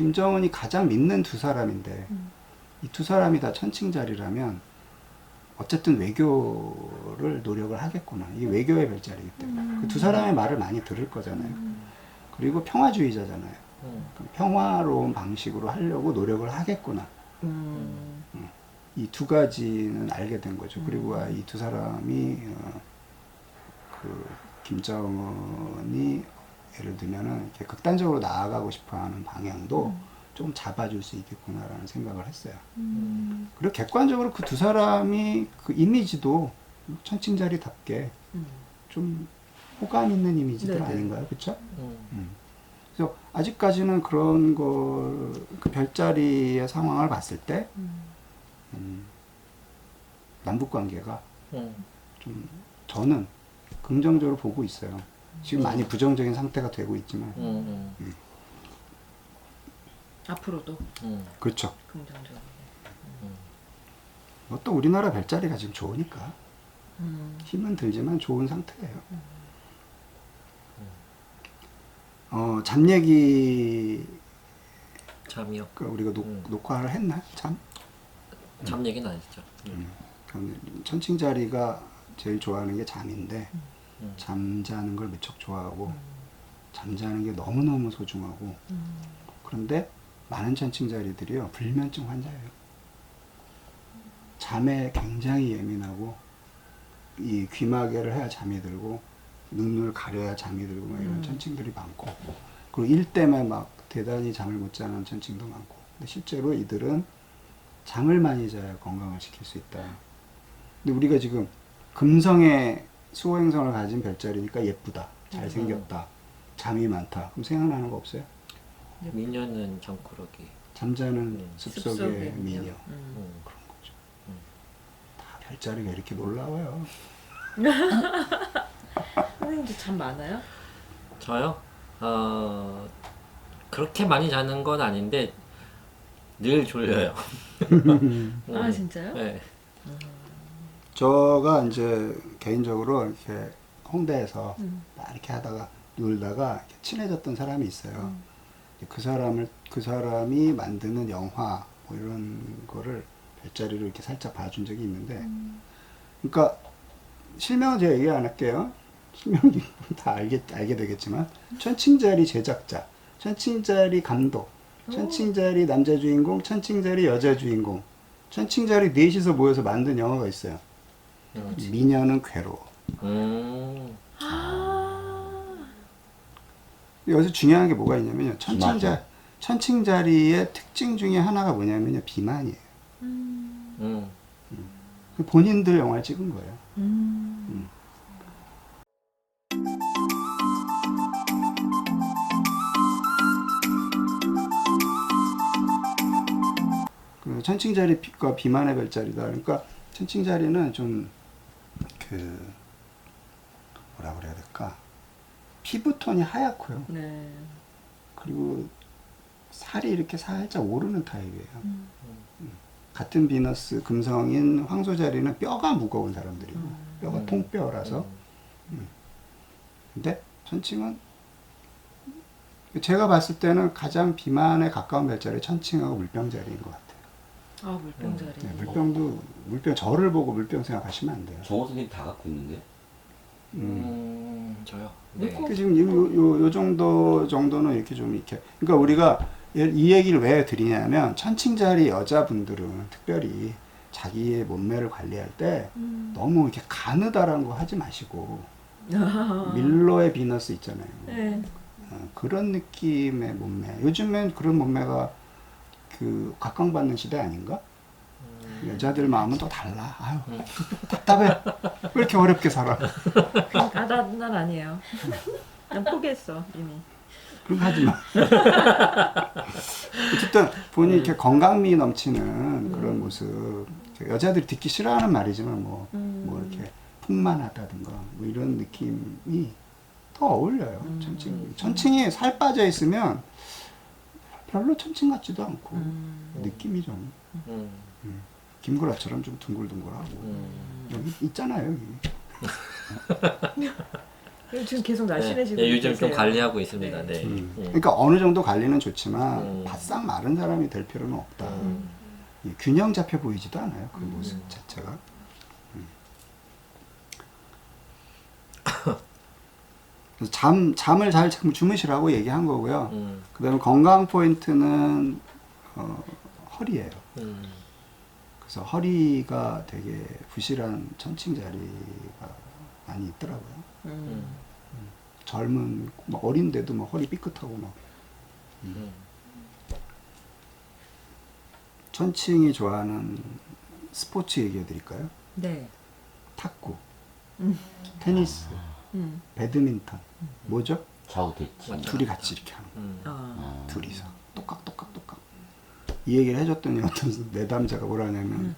김정은이 가장 믿는 두 사람인데 음. 이두 사람이 다 천칭자리라면 어쨌든 외교를 노력을 하겠구나. 이게 외교의 별자리이기 때문에 음. 그두 사람의 말을 많이 들을 거잖아요. 음. 그리고 평화주의자잖아요. 음. 평화로운 방식으로 하려고 노력을 하겠구나. 음. 이두 가지는 알게 된 거죠. 음. 그리고 아, 이두 사람이 어, 그 김정은이 예를 들면은 이렇게 극단적으로 나아가고 싶어하는 방향도 음. 좀 잡아줄 수 있겠구나라는 생각을 했어요. 음. 그리고 객관적으로 그 두 사람이 그 이미지도 천칭자리답게 음. 좀 호감 있는 이미지들 네네. 아닌가요, 그렇죠? 음. 그래서 아직까지는 그런 걸그 별자리의 상황을 봤을 때 음. 음, 남북 관계가 음. 좀 저는 긍정적으로 보고 있어요. 지금 많이 부정적인 상태가 되고 있지만 음. 음. 앞으로도 음. 그렇죠. 긍정적으로. 뭐또 우리나라 별자리가 지금 좋으니까 음. 힘은 들지만 좋은 상태예요. 어, 잠 얘기 잠이요. 그 우리가 녹, 음. 녹화를 했나? 잠? 잠 얘기는 아니죠. 음. 음. 그럼 천칭 자리가 제일 좋아하는 게 잠인데 음. 잠자는 걸 무척 좋아하고 잠자는 게 너무너무 소중하고 음. 그런데 많은 천칭자리들이요 불면증 환자예요. 잠에 굉장히 예민하고 이 귀마개를 해야 잠이 들고 눈을 가려야 잠이 들고 막 이런 음. 천칭들이 많고 그리고 일 때문에 막 대단히 잠을 못 자는 천칭도 많고 근데 실제로 이들은 잠을 많이 자야 건강을 지킬 수 있다. 근데 우리가 지금 금성의 수호 행성을 가진 별자리니까 예쁘다, 잘생겼다, 잠이 많다. 그럼 생각나는 거 없어요? 미녀는 잠꾸러기. 잠자는 음. 숲속의 숲속의 미녀 미녀. 음. 음. 그런 거죠. 음. 다 별자리가 이렇게 놀라워요. 선생님도 잠 많아요? 저요? 어 그렇게 많이 자는 건 아닌데 늘 졸려요. 아 음. 진짜요? 네. 저가 이제 개인적으로 이렇게 홍대에서 음. 막 이렇게 하다가 놀다가 이렇게 친해졌던 사람이 있어요. 음. 그 사람을 그 사람이 만드는 영화 뭐 이런 거를 별자리로 이렇게 살짝 봐준 적이 있는데, 음. 그러니까 실명은 제가 얘기 안 할게요. 실명이 다 알게 알게 되겠지만 천칭자리 제작자, 천칭자리 감독, 천칭자리 남자 주인공, 천칭자리 여자 주인공, 천칭자리 넷이서 모여서 만든 영화가 있어요. 음. 미녀는 괴로워. 음. 아. 여기서 중요한 게 뭐가 있냐면요. 천칭자? 천칭자리의 특징 중에 하나가 뭐냐면요. 비만이에요. 음. 음. 그 본인들 영화를 찍은 거예요. 음. 그 천칭자리가 비만의 별자리다. 그러니까 천칭자리는 좀 그 뭐라 그래야 될까? 피부톤이 하얗고요. 네. 그리고 살이 이렇게 살짝 오르는 타입이에요. 음. 같은 비너스 금성인 황소자리는 뼈가 무거운 사람들이고 뼈가 음. 통뼈라서 근데 천칭은 제가 봤을 때는 가장 비만에 가까운 별자리 천칭하고 물병자리인 것 같아요. 아 물병 자리. 네, 물병도 물병 저를 보고 물병 생각하시면 안 돼요. 정호 선생님 다 갖고 있는데? 음. 저요. 네. 그 지금 요, 요, 요 정도 정도는 이렇게 좀 이렇게 그러니까 우리가 이- 이 얘기를 왜 드리냐면 천칭자리 여자분들은 특별히 자기의 몸매를 관리할 때 음. 너무 이렇게 가느다란 거 하지 마시고 아. 밀로의 비너스 있잖아요. 네. 어, 그런 느낌의 몸매. 요즘엔 그런 몸매가 그 각광받는 시대 아닌가? 음. 여자들 마음은 또 달라. 아유, 답답해. 왜 이렇게 어렵게 살아? 그러니까 난, 난 아니에요. 난 포기했어 이미. 거 하지 마. 어쨌든 본인이 이렇게 건강미 넘치는 그런 모습. 여자들이 듣기 싫어하는 말이지만 뭐, 음. 뭐 이렇게 풍만하다든가 뭐 이런 느낌이 더 어울려요. 음. 천칭. 천칭이 살 빠져 있으면 별로 천칭 같지도 않고 음. 느낌이 좀 음. 김구라처럼 좀 둥글둥글하고 음. 여기 있잖아요 여기. 지금 계속 네, 날씬해지고 예, 요즘 좀 계세요. 관리하고 있습니다. 네. 네. 음. 음. 그러니까 어느 정도 관리는 좋지만 음. 바싹 마른 사람이 될 필요는 없다. 음. 이 균형 잡혀 보이지도 않아요. 그 음. 모습 자체가. 그래서 잠 잠을 잘참 주무시라고 얘기한 거고요. 음. 그다음에 건강 포인트는 어, 허리예요. 음. 그래서 허리가 되게 부실한 천칭 자리가 많이 있더라고요. 음. 젊은 뭐 어린데도 막 허리 삐끗하고 막 음. 천칭이 좋아하는 스포츠 얘기해 드릴까요? 네. 탁구, 음. 테니스, 음. 배드민턴. 뭐죠? 좌우 대치. 맞죠. 둘이 같이 이렇게 하는 거. 음. 아. 둘이서 똑깍 똑깍 똑깍. 이 얘기를 해줬더니 어떤 내담자가 뭐라 하냐면 음.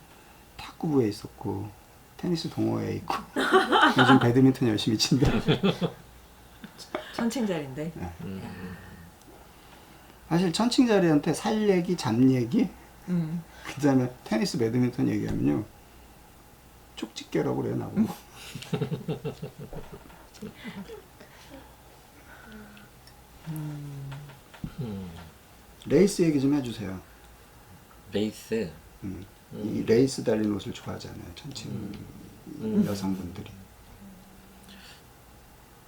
탁구부에 있었고 테니스 동호회에 있고 요즘 배드민턴 열심히 친다. 천칭자리인데. 음. 사실 천칭자리한테 살 얘기, 잡 얘기, 음. 그다음에 테니스, 배드민턴 얘기하면요 쪽집게라고 그래요 나보고. 음. 레이스 얘기 좀 해주세요. 레이스. 음. 이 레이스 달린 옷을 좋아하잖아요 천칭 음. 여성분들이.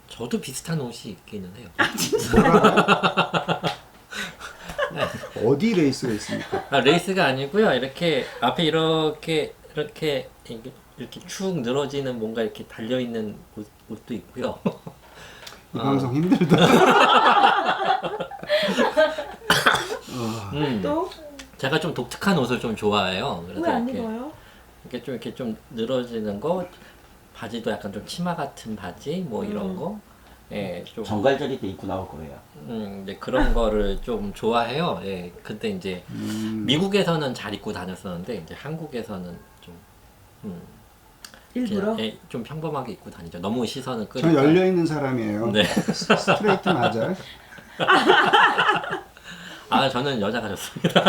저도 비슷한 옷이 있기는 해요. 어디 레이스가 있습니까? 아, 레이스가 아니고요. 이렇게 앞에 이렇게 이렇게 이렇게, 이렇게 축 늘어지는 뭔가 이렇게 달려 있는 옷, 옷도 있고요. 이 아. 방송 힘들다. 음. 또? 제가 좀 독특한 옷을 좀 좋아해요. 그래서 왜 안 이렇게, 입어요? 이렇게 좀 이렇게 좀 늘어지는 거, 바지도 약간 좀 치마 같은 바지 뭐 이런 음. 거. 예, 좀 정갈자리 때 입고 나올 거예요. 음, 이제 그런 거를 좀 좋아해요. 예. 근데 이제 음, 미국에서는 잘 입고 다녔었는데 이제 한국에서는 좀 음, 일부러? 예, 좀 평범하게 입고 다니죠. 너무 시선을 저 끄니까. 열려 있는 사람이에요. 네. 스- 스트레이트 맞아요. 아, 저는 여자가 좋습니다.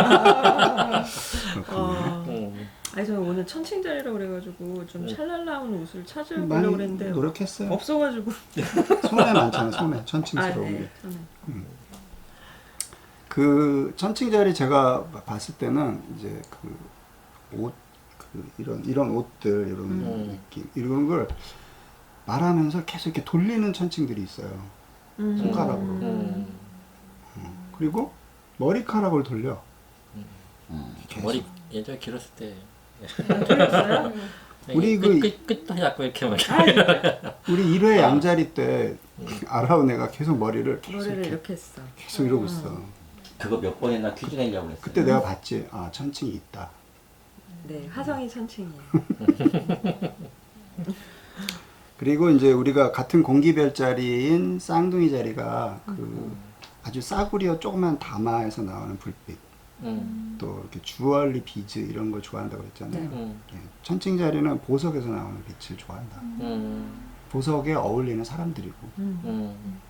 어. 음. 아니 저는 오늘 천칭자리라고 그래가지고 좀 샬랄라운 옷을 찾으려고 많이 그랬는데 노력했어요. 없어가지고 소매 많잖아요. 소매 아, 천칭스러운 네. 게. 저는. 그 천칭자리 제가 봤을 때는 이제 그 옷, 그 이런 이런 옷들 이런 음. 느낌 이런 걸 말하면서 계속 이렇게 돌리는 천칭들이 있어요. 음. 손가락으로. 음. 그리고 머리카락을 돌려. 음. 계속. 머리 예전에 길었을 때 돌렸어요? 우리 끝, 그- 끝, 끝도 자꾸 이렇게 막 아, 진짜. 우리 1회 양자리 때 아라운 애가 계속 머리를 계속 머리를 이렇게 이렇게 했어. 계속 이러고 있어. 그거 몇 번 했나 퀴즈 내려고 그랬어요. 그때 내가 봤지. 아 천칭이 있다. 네, 화성이 천칭이에요. 그리고 이제 우리가 같은 공기별 자리인 쌍둥이 자리가 그 아주 싸구려 조그만 다마에서 나오는 불빛 음. 또 이렇게 주얼리 비즈 이런 걸 좋아한다고 그랬잖아요. 네. 음. 예, 천칭 자리는 보석에서 나오는 빛을 좋아한다. 음. 보석에 어울리는 사람들이고 음. 음.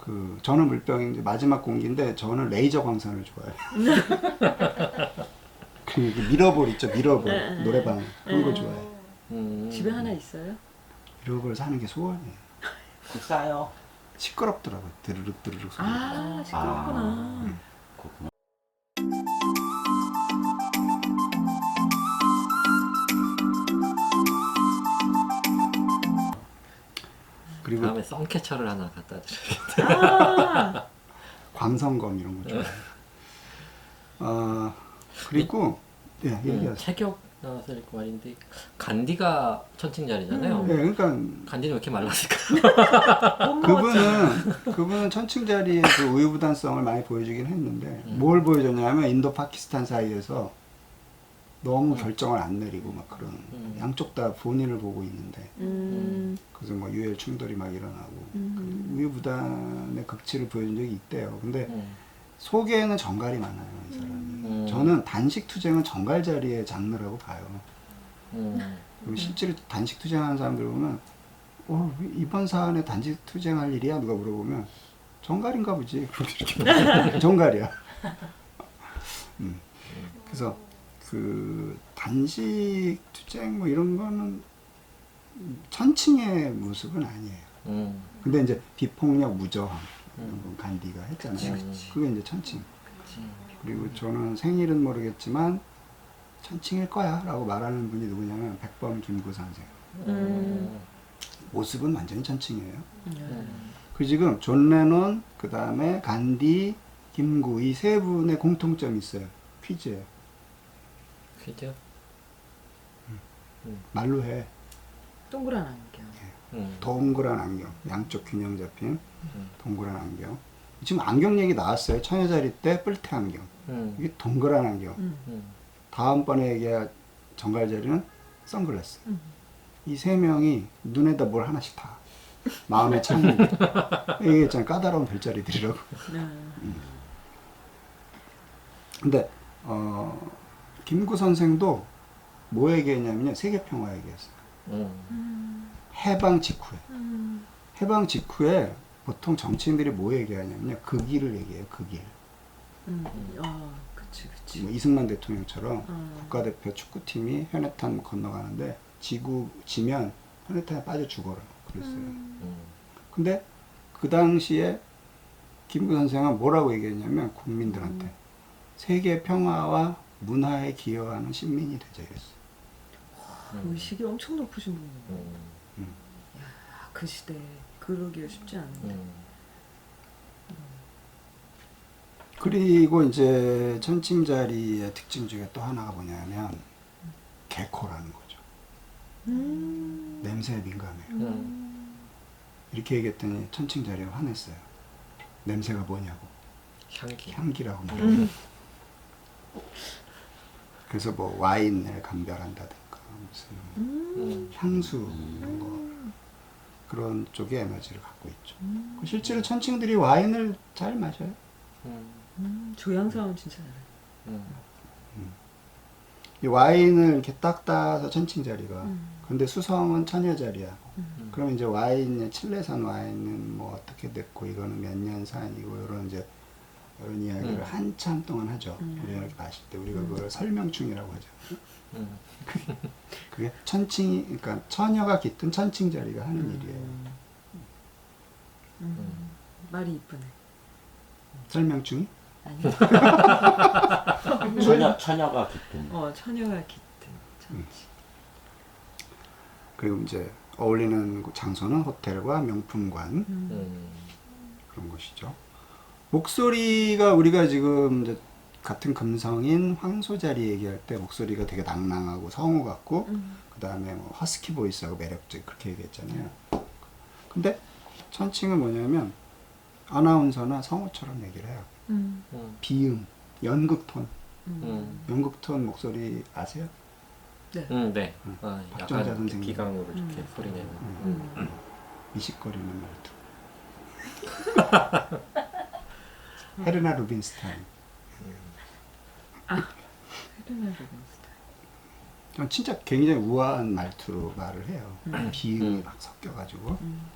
그 저는 물병이 이제 마지막 공기인데 저는 레이저 광선을 좋아해요. 그 미러볼 있죠 미러볼 네, 네. 노래방 그런 거 네. 좋아해. 음. 집에 하나 있어요? 미러볼 사는 게 소원이에요. 싸요. 시끄럽더라고요. 드르륵 드르륵 소리. 아, 시끄럽구나. 그렇구나. 그리고 다음에 썬캐쳐를 하나 갖다 드려요. 아, 광선검 이런 거 좋아해요. 아 그리고 예 음, 얘기하세요. 체격 나와서 이렇게 말인데 간디가 천칭자리잖아요. 예, 그러니까 간디는 왜 이렇게 먹었잖아. 그분은 그분은 천칭자리의 그 우유부단성을 많이 보여주긴 했는데 뭘 보여줬냐면 인도 파키스탄 사이에서 너무 결정을 안 내리고 막 그런 음. 양쪽 다 본인을 보고 있는데 음, 그래서 뭐 유혈 충돌이 막 일어나고 음. 그 우유부단의 극치를 보여준 적이 있대요. 근데 음. 속에는 정갈이 많아요, 이 사람이. 음. 저는 단식 투쟁은 정갈 자리의 장르라고 봐요. 음. 그리고 실제로 단식 투쟁하는 사람들 보면, 어, 이번 사안에 단식 투쟁할 일이야? 누가 물어보면, 정갈인가 보지. 정갈이야. 음. 그래서 그 단식 투쟁 뭐 이런 거는 천칭의 모습은 아니에요. 음. 근데 이제 비폭력 무저항 음. 간디가 했잖아요. 그치, 그치. 그게 이제 천칭. 그치. 그리고 저는 생일은 모르겠지만 천칭일 거야라고 말하는 분이 누구냐면 백범 김구 선생. 음. 모습은 완전히 천칭이에요. 음. 그 지금 존 레논, 그 다음에 간디, 김구 이 세 분의 공통점이 있어요. 퀴즈예요. 그죠? 말로 해. 동그란 안경. 음. 동그란 안경, 양쪽 균형 잡힌 음. 동그란 안경. 지금 안경 얘기 나왔어요. 처녀자리 때 뿔테 안경. 음. 이게 동그란 안경. 음. 음. 다음번에 얘기할 정갈자리는 선글라스. 음. 이세 명이 눈에다 뭘 하나씩 다. 마음의 창문. 이게 있잖아 까다로운 별자리들이라고. 네. 근데 어, 김구 선생도 뭐 얘기했냐면요 세계 평화 얘기했어요. 음. 해방 직후에 음. 해방 직후에 보통 정치인들이 뭐 얘기하냐면요 그 길을 얘기해요 그 길. 음. 어, 그치, 그치. 뭐 이승만 대통령처럼 어. 국가대표 축구팀이 현해탄 건너가는데 지구 지면 현해탄에 빠져 죽어라 그랬어요. 음. 근데 그 당시에 김구 선생은 뭐라고 얘기했냐면 국민들한테 세계 평화와 문화에 기여하는 시민이 되자 이랬어요. 의식이 엄청 높으신 분이에요. 음. 아, 그 시대에 그러기가 쉽지 않은데. 음. 그리고 이제 천칭자리의 특징 중에 또 하나가 뭐냐면 개코라는 거죠. 음. 냄새에 민감해요. 음. 이렇게 얘기했더니 천칭자리가 화냈어요. 냄새가 뭐냐고. 향기. 향기라고 말해요. 음. 그래서 뭐 와인을 감별한다든가 무슨 음. 음. 향수 이런 거 그런 쪽의 에너지를 갖고 있죠. 음. 실제로 천칭들이 와인을 잘 마셔요. 음. 음. 조향사원 진짜 잘해. 음. 이 와인을 이렇게 딱 따서 천칭 자리가. 음. 근데 수성은 처녀자리야. 음. 그럼 이제 와인, 칠레산 와인은 뭐 어떻게 됐고 이거는 몇 년 산이고 이런 이제 이런 이야기를 음. 한참 동안 하죠. 음. 우리가 이렇게 마실 때 우리가 그걸 설명충이라고 하죠. 음. 그게 천칭이 그러니까 처녀가 깃든 천칭자리가 하는 음. 일이에요. 음. 말이 이쁘네. 설명충이? 아니. 처녀 처녀가 깃든. 어, 처녀가 깃든 천지. 그리고 이제 어울리는 장소는 호텔과 명품관 음. 음. 그런 곳이죠. 목소리가 우리가 지금 이제 같은 금성인 황소자리 얘기할 때 목소리가 되게 낭낭하고 성우 같고 음. 그 다음에 뭐 허스키 보이스하고 매력적 그렇게 얘기했잖아요. 근데 천칭은 뭐냐면 아나운서나 성우처럼 얘기를 해요. 음. 음. 비음, 연극 톤, 음. 음. 연극 톤 목소리 아세요? 네. 음, 네. 음. 아, 박정자 약간 선생님. 비강으로 이렇게 음. 소리 내는. 음. 음. 미식거리는 말투. 헤르나 루빈스타인. 루벤스타인. 전 진짜 굉장히 우아한 말투로 말을 해요. 음. 비음이 음. 막 섞여가지고. 음.